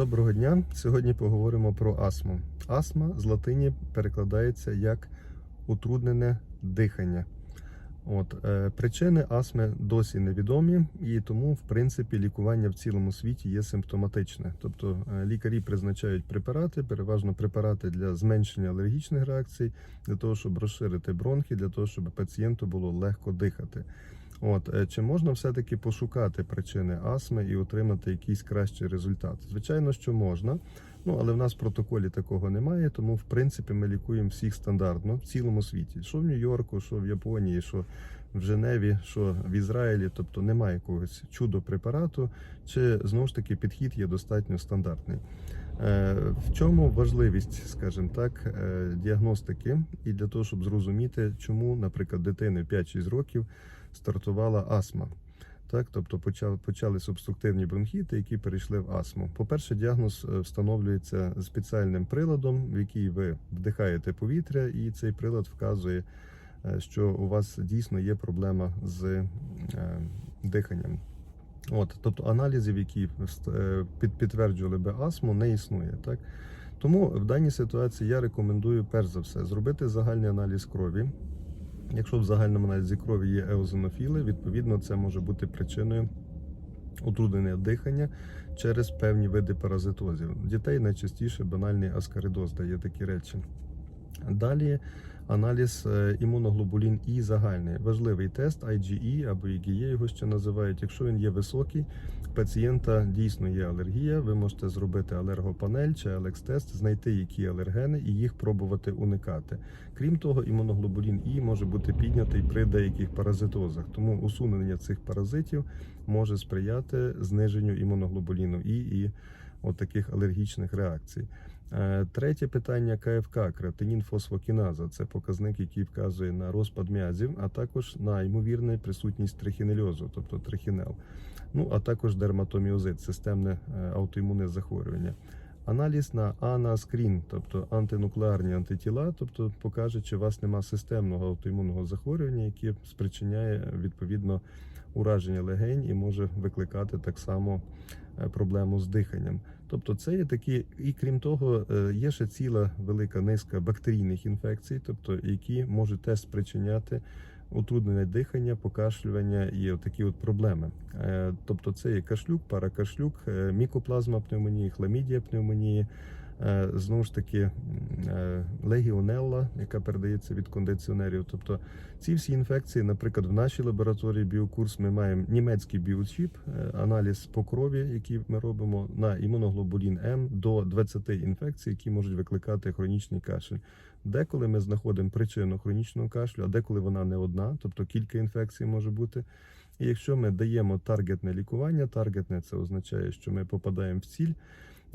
Доброго дня. Сьогодні поговоримо про астму. Астма з латині перекладається як утруднене дихання. От, е, причини астми досі невідомі, і тому, в принципі, лікування в цілому світі є симптоматичне. Тобто е, лікарі призначають препарати, переважно препарати для зменшення алергічних реакцій, для того, щоб розширити бронхи, для того, щоб пацієнту було легко дихати. От е, чи можна все-таки пошукати причини астми і отримати якийсь кращий результат? Звичайно, що можна. Ну але в нас в протоколі такого немає, тому в принципі ми лікуємо всіх стандартно в цілому світі. Що в Нью-Йорку, що в Японії, що в Женеві, що в Ізраїлі, тобто немає якогось чудо препарату, чи знову ж таки підхід є достатньо стандартний. Е, В чому важливість, скажімо так, е, діагностики, і для того, щоб зрозуміти, чому, наприклад, дитини 5-6 років стартувала астма. Так, тобто почали, почались обструктивні бронхіти, які перейшли в астму. По-перше, діагноз е, встановлюється спеціальним приладом, в який ви вдихаєте повітря, і цей прилад вказує, що у вас дійсно є проблема з диханням. От, тобто аналізів, які е, під, підтверджували би астму, не існує. Так? Тому в даній ситуації я рекомендую перш за все зробити загальний аналіз крові. Якщо в загальному аналізі крові є еозинофіли, відповідно це може бути причиною утруднення дихання через певні види паразитозів. Дітей найчастіше банальний аскаридоз дає такі речі. Далі аналіз е, імуноглобулін І загальний. Важливий тест IgE або IgE його ще називають. Якщо він є високий, пацієнта дійсно є алергія, ви можете зробити алергопанель чи алекс-тест, знайти які алергени і їх пробувати уникати. Крім того, імуноглобулін І може бути піднятий при деяких паразитозах, тому усунення цих паразитів може сприяти зниженню імуноглобуліну І і от таких алергічних реакцій. Е, Третє питання КФК креатинін фосфокіназа. Це показник, який вказує на розпад м'язів, а також на ймовірну присутність трихінельозу, тобто трихінел. Ну а також дерматоміозит, системне е, аутоімунне захворювання. Аналіз на анаскрін, тобто антинуклеарні антитіла, тобто покаже, чи у вас нема системного аутоімунного захворювання, яке спричиняє відповідно ураження легень і може викликати так само е, проблему з диханням. Тобто, це є такі, і крім того, е, є ще ціла велика низка бактерійних інфекцій, тобто які можуть теж спричиняти утруднене дихання, покашлювання і такі от проблеми. Е, Тобто, це є кашлюк, паракашлюк, е, мікоплазма пневмонії, хламідія пневмонії. Е, Знову ж таки, е, легіонелла, яка передається від кондиціонерів. Тобто ці всі інфекції, наприклад, в нашій лабораторії біокурс ми маємо німецький біочіп, е, аналіз по крові, який ми робимо на імуноглобулін М до 20 інфекцій, які можуть викликати хронічний кашель. Деколи ми знаходимо причину хронічного кашлю, а деколи вона не одна, тобто кілька інфекцій може бути. І якщо ми даємо таргетне лікування, таргетне це означає, що ми попадаємо в ціль.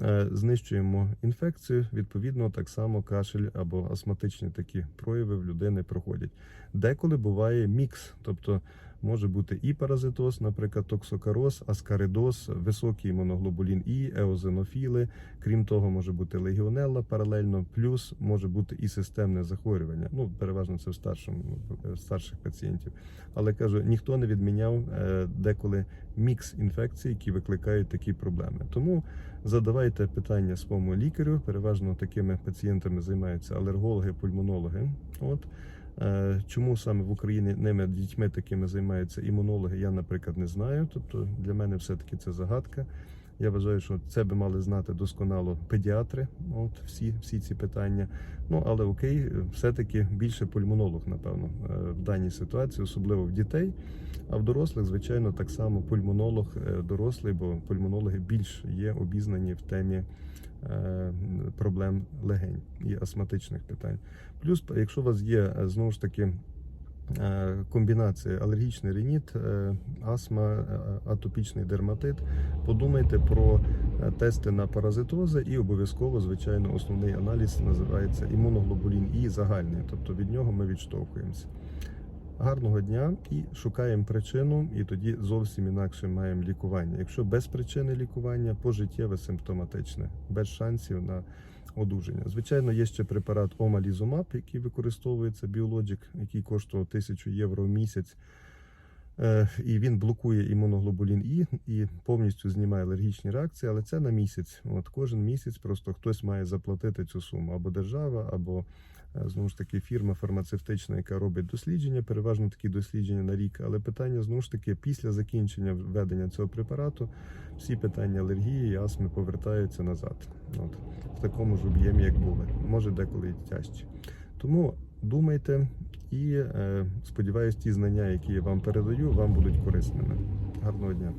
Е, знищуємо інфекцію. Відповідно, так само кашель або астматичні такі прояви в людини проходять. Деколи буває мікс, тобто може бути і паразитоз, наприклад, токсокароз, аскаридоз, високий імуноглобулін І, еозинофіли. Крім того, може бути легіонелла паралельно, плюс може бути і системне захворювання. Ну, переважно це в старшому в старших пацієнтів. Але кажу, ніхто не відміняв е, деколи мікс інфекцій, які викликають такі проблеми. Тому задавайте питання своєму лікарю. Переважно такими пацієнтами займаються алергологи, пульмонологи. От Е, Чому саме в Україні ними дітьми такими займаються імунологи, я, наприклад, не знаю. Тобто для мене все-таки це загадка. Я вважаю, що це би мали знати досконало педіатри. От всі, всі ці питання. Ну але окей, все-таки більше пульмонолог, напевно, е, в даній ситуації, особливо в дітей. А в дорослих, звичайно, так само пульмонолог е, дорослий, бо пульмонологи більш є обізнані в темі е, проблем легень і астматичних питань. Плюс, якщо у вас є знову ж таки е, комбінація алергічний реніт, е, астма, е, атопічний дерматит, подумайте про тести на паразитози і обов'язково, звичайно, основний аналіз називається імуноглобулін І загальний, тобто від нього ми відштовхуємося. Гарного дня і шукаємо причину, і тоді зовсім інакше маємо лікування. Якщо без причини лікування, пожиттєве симптоматичне, без шансів на одужання. Звичайно, є ще препарат Омалізумаб, який використовується біологік, який коштував 1000 євро в місяць. Е, І він блокує імуноглобулін І і повністю знімає алергічні реакції, але це на місяць. От кожен місяць просто хтось має заплатити цю суму або держава, або знову ж таки фірма фармацевтична, яка робить дослідження, переважно такі дослідження на рік. Але питання знову ж таки після закінчення введення цього препарату всі питання алергії і астми повертаються назад. От в такому ж об'ємі, як були, може деколи тяжче. Тому думайте і е, сподіваюсь, ті знання, які я вам передаю, вам будуть корисними. Гарного дня!